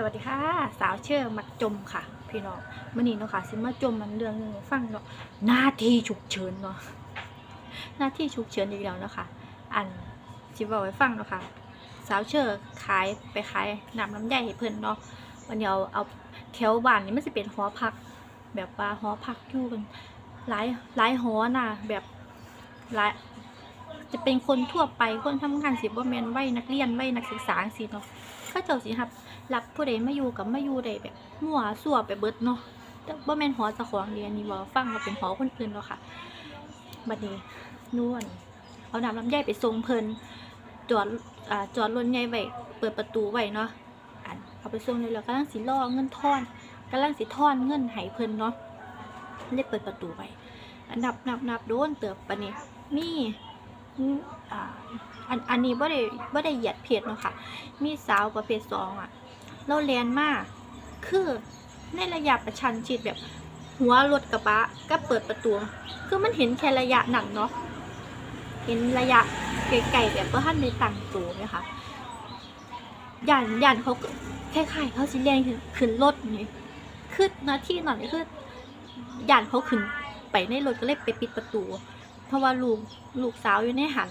สวัสดีค่ะ สาวเชื่อมักจมค่ะ พี่น้องมื่อนี้เนาะค่ะสิมาจมมันเรื่องหนึงฟังเนาะหน้าที่ฉุกเฉินเนาะหน้าที่ฉุกเฉินอีกแล้วเนาะค่ะ อันสิบอกไว้ฟังเนาะค่ะ สาวเชื่อขายไปขายน้ำน้ำใหญ่ให้เพิ่อนเนาะวันนี้เอาเอาแถวบ้านนี่มันจะเป็นหอพัก แบบว่าหอพักอยู่กันหลายหลายหอน่ะแบบหลายจะเป็นคนทั่วไปคนทำงานสิบ่แม่นวัยนักเรียนวัยนักศึกษาสิเนาะ เขาเจ้าสิครับรับผู้ใดมาอยู่กับมาอยู่ได้แบบมั่วสั่วไปเบิดเนาะแต่บ่แม่นหอเจ้าของเดียนนี่บ่ฟังว่าเป็นหอคนอื่นเนาะค่ะบัดนี้นวลเอาน้ำลำไยไปส่งเพลินจอดอ่าจอดรถใหญ่ไว้เปิดประตูไว้เนาะอันเอาไปส่งเลยแล้วกำลังสิรอเงินทอนกำลังสิทอนเงินให้เพลินเนาะเลยเปิดประตูไว้อันนับนับนับโดนเติบปานนี้มี อันอันนี้บ่ได้บ่ได้เหยียดเพศเนาะค่ะ มีสาวประเภทสองอะ เราเรียนมาก คือในระยะประชันชิดแบบ หัวรถกระบะก็เปิดประตู คือมันเห็นแค่ระยะหนังเนาะ เห็นระยะไกลๆแบบว่าท่านในต่างตัวไหมคะยันยันเขาคล้ายๆเขาสิเรียนขึ้นขึ้นรถนี่คือหน้าที่หน่อยคือยันเขาขึ้นไปในรถก็เลยไปปิดประตู เพราะว่าลูกลูกสาวอยู่ในหัน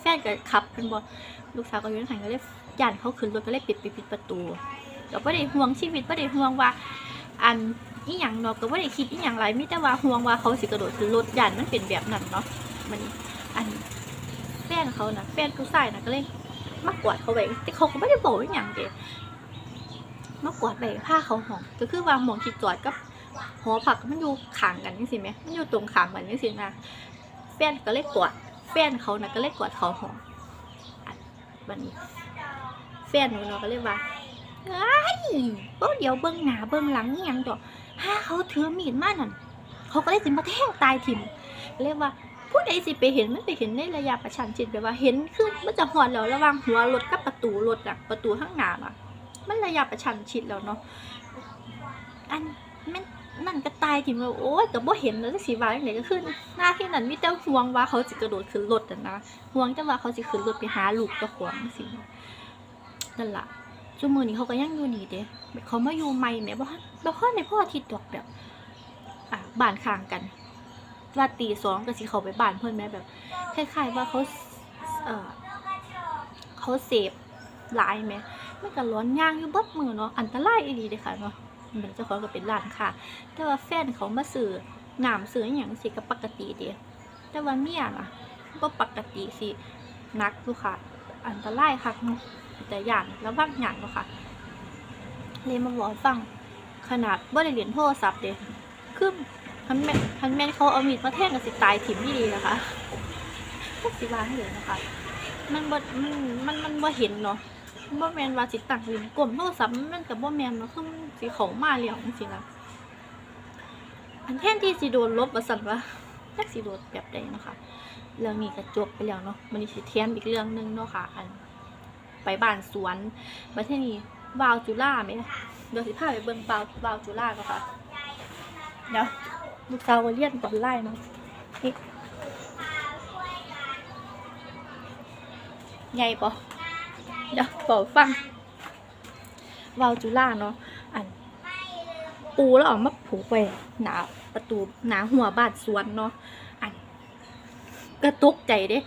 แฟนก็ขับเป็นบอลูกสาวก็อยู่ในหันก็เลยย่านเขาขึ้นรถก็เลยปิดปิดปิดประตูก็บ่ได้ห่วงชีวิตบ่ได้ห่วงว่า อันอีหยังเนาะก็บ่ได้คิดอีหยังหลายมีแต่ว่าห่วงว่าเขาสิกระโดดขึ้นรถย่านมันเป็นแบบนั้นเนาะมันอันแฟนเขาน่ะแฟนผู้ชายนะก็เลยมากวาดเขาไว้แต่เขาก็ไม่ได้บอกอีหยังเด้มากวาดไว้ผ้าเขาห้อง ก็คือวางหมองที่จอดกับหอพักมันอยู่ข้างกันจังซี่แหมมันอยู่ตรงข้างกันจังซี่นะ แฟนก็เลยกกวาดแฟนเขาน่ะก็เลยกกวาดเขาหองอันบัดนี้ แฟนหนูเนาะก็เลยว่าเอ้ยบ่เดี๋ยวเบิ่งหน้าเบิ่งหลังนี่ยังดอกถ้าเขาถือมีดมานั่นเขาก็เลยสิมาแทงตายทิมเรียกว่าผู้ใดสิไปเห็นมันไปเห็นในระยะประชันชิดแบบว่าเห็นคือมันจะหอดแล้วระว่างหัวรถกับประตูรถอะประตูข้างหน้าอะมันระยะประชันชิดแล้วเนาะอัน นั่นก็ตายทิมแล้วโอ๊ยก็บ่เห็นแล้วจักสิว่างไดก็คือหน้าที่นั้นมีแต่ห่วงว่าเขาสิกระโดดขึ้นรถนะห่วงแต่ว่าเขาสิขึ้นรถไปหาลูกเจ้าของจังซี่นั่นล่ะชั่วมือนี้เขาก็ยังอยู่นี่เด้เขามาอยู่ใหม่แม่บ่ฮั่นบ่ค่อยในพ่ออาทิตย์ดอกแบบอะบ้านข้างกัน ว่าตีสองก็สิเขาไปบ้านเพิ่อนแม่แบบคล้ายๆว่าเขาเออเขาเสพหลายแหม่มันก็ร้อนย่างอยู่บดมือเนาะอันตรายอีหลีเด้ค่ะเนาะ เจ้าของก็เป็นร้านค่ะ แต่ว่าแฟนเขามาซื้อน้ำซื้ออย่างสิก็ปกติเด้แต่ว่าเมียน่ะบ่ปกติสินักอยู่ค่ะ อันตรายค่ะนาะแต่อย่างแล้วบางอย่างเนาะค่ะเรียมาบอกให้ฟังขนาดว่ได้เหรียญโทรศัพท์เด้คือทันแมนทันแมนเขาเอามีดมาแทงกันสิตายถิ่มที่ดีนะคะสิบาให้เลยนะคะมันบ่มันมันมันบ่เห็นเนาะ บ่แมนว่าสิตั้งเหรียญกลมโทรศัพท์มันกับบ่แมนเนาะคือมันสิเขามาเลี้ยวจังซี่นะอันแทนที่สิโดนลบว่าซั่นว่าจักสิโดนแบบใดเนาะค่ะเรื่องนี้ก็จบไปแล้วเนาะมันนี้สิเทียมอีกเรื่องหนึงเนาะค่ะ อันไปบ้านสวนบัดทีนี้วาวจุฬาไหมเดี๋ยวสิพาไปเบิ่งวาววาวจุฬาก็ค่ะเดี๋ยวลูกสาวเรียนก่อนไล่เนาะนี่ใหญ่ปะ เดี๋ยวบอฟังวาวจุฬาเนาะอัน ปูแล้วออกมาผูกไว้หนาประตูหนาหัวบ้านสวนเนาะอันก็ตกใจเด้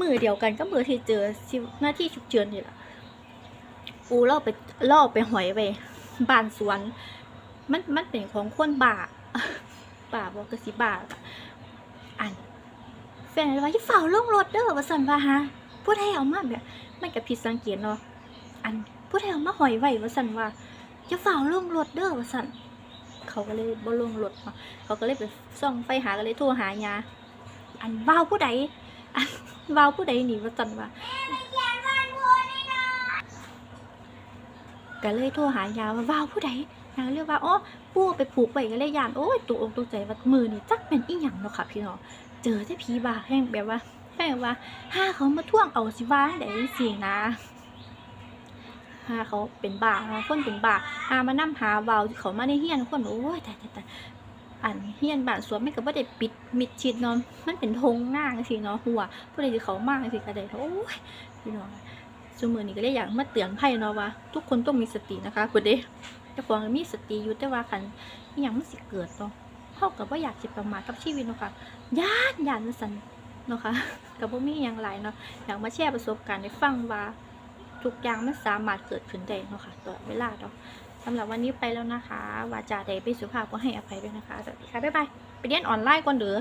มือเดียวกันก็มือที่เจอสิหน้าที่ฉุกเฉินนี่แหละปูล่อไปล่อไปหอยไปบ้านสวน มันมันเป็นของคนบ่าบ่าบอกกสิบ่าอันแฟนเลยว่าที่เฝ้าลงรถเด้อว่าสันว่าฮะผู้ใดเอามาแบบ มันกับผิดสังเกตเนาะอันผู้ใดเอามาหอยไหวว่าสันว่าจะเฝ้าลงรถเด้อว่าสันเขาก็เลยบ่ลงรถเนาะเขาก็เลยไปส่องไฟหาก็เลยโทรหายาอันว้าวผู้ใดอันวาวผู้ใดหนีว่าจันว่าก็เลยโทรหายาว่าวาวผู้ใดนางเรียกว่าอ๋อปู่ไปผูกไว้ก็เลยยานโอ้ยตัวอกตัวใจว่ามือนี่จักเป็นอีหยังเนาะค่ะพี่น้องเจอแต่ผีบาแห้งแบบว่า แห้ว่าห้าเขามาท่วงเอาสิว่าได้สินะห้าเขาเป็นบาห้าคนเป็นบาห้ามานํหาวาวที่เขามาในเฮียนคนโอ้ยแต่แต่แต่อันเฮียนบ้านสวนไม่ก็บ่ได้ปิดมิดชิดเนาะมันเป็นธงหน้าจังซี่เนาะหัวผู้ใดที่เขามากสิกระเดโอ้ยพี่น้องซุมือนี้ก็เลยอยากมาเตือนภัยเนาะว่า ทุกคนต้องมีสตินะคะคุณเด้เจ้าของมีสติอยู่แต่ว่าคันอย่างมันสิเกิดเนาะเท่ากับว่าอยากจิประมาทกับชีวิตเนาะค่ะย่านย่านมันสัน เนาะค่ะกับพวกมีอย่างไรเนาะอยากมาแชร์ประสบการณ์ให้ฟังว่าทุกอย่างมันสามารถเกิดขึ้นได้เนาะค่ะตลอดเวลาเนาะสำหรับวันนี้ไปแล้วนะคะ วาจาใดไม่สุภาพก็ให้อภัยด้วยนะคะสวัสดีค่ะบ๊ายบายไปเรียนออนไลน์ก่อนเด้อ